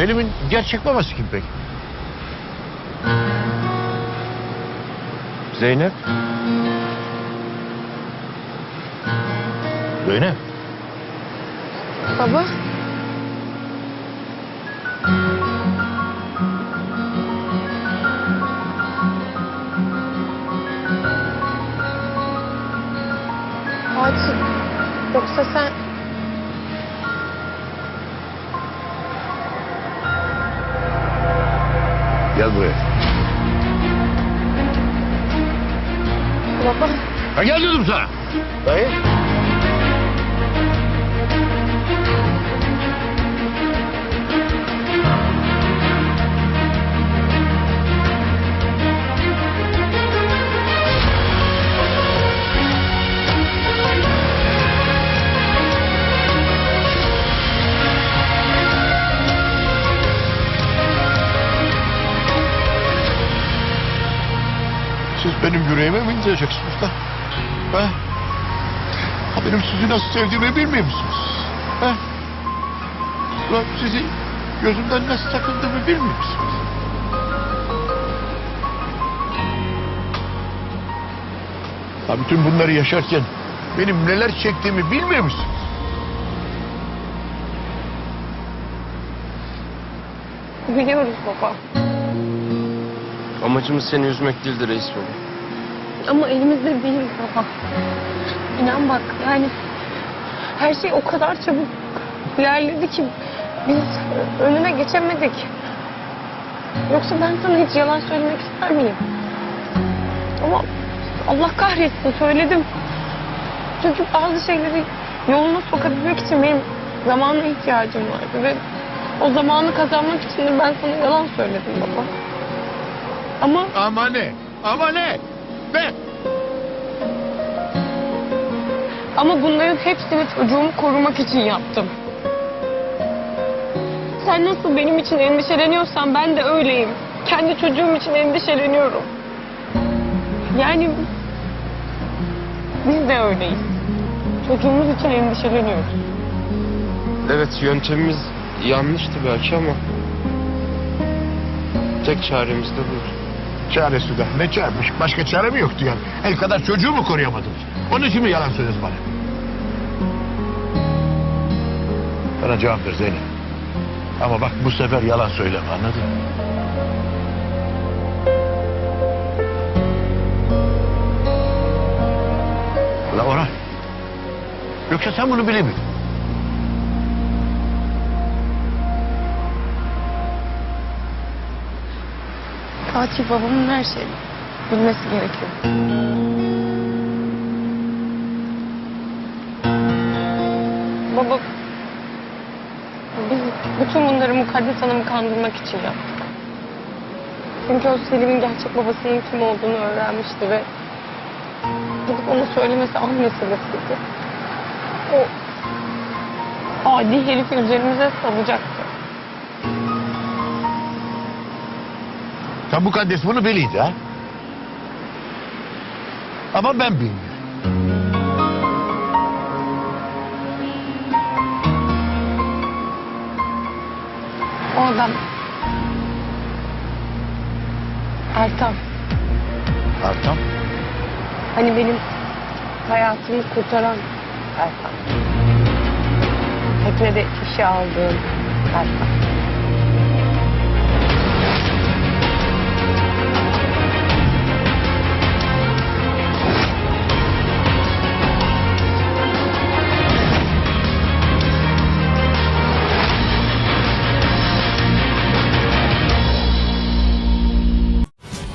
Selim'in gerçek babası kim peki? Zeynep. Zeynep. Baba. Fatih. Yoksa sen... Gel buraya. Baba. Ha gel dedim sana. Dayı. Siz benim yüreğime mi indireceksiniz lan? Ha? ha benim sizi nasıl sevdiğimi bilmiyor musunuz? Ha? Ulan sizi gözümden nasıl sakındığımı bilmiyor musunuz? Ha bütün bunları yaşarken benim neler çektiğimi bilmiyor musunuz? Biliyoruz baba. Amacımız seni üzmek değildi reis baba. Ama elimizde değil baba. İnan bak yani her şey o kadar çabuk ilerledi ki biz önüne geçemedik. Yoksa ben sana hiç yalan söylemek ister miyim? Ama Allah kahretsin söyledim. Çünkü bazı şeyleri yoluna sokabilmek için benim zamana ihtiyacım vardı ve o zamanı kazanmak için de ben sana yalan söyledim baba. Ama Ama ne? Ama ne? Ne? Ama bunların hepsini çocuğumu korumak için yaptım. Sen nasıl benim için endişeleniyorsan ben de öyleyim. Kendi çocuğum için endişeleniyorum. Yani biz de öyleyiz. Çocuğumuz için endişeleniyoruz. Evet yöntemimiz yanlıştı belki ama tek çaremiz de buydu. Çaresi de ne çaremiş? Başka çare mi yoktu yani? El kadar çocuğu mu koruyamadınız? Onun için mi yalan söylüyorsunuz bana? Bana cevap ver Zeynep. Ama bak bu sefer yalan söyleme anladın mı? La Orhan. Yoksa sen bunu muydun? Fatih babamın her şeyi bilmesi gerekiyor. Baba, biz bütün bunları Mukaddes Hanım'ı kandırmak için yaptık. Çünkü o Selim'in gerçek babasının kim olduğunu öğrenmişti ve gidip onu söylemesi an meselesiydi. O adi herifi üzerimize salacaktı. Bu kardeş bunu biliydi ha? Ama ben bilmiyorum. O adam Ertan. Artam. Hani benim hayatımı kurtaran Ertan. Teknede işe aldığım Ertan.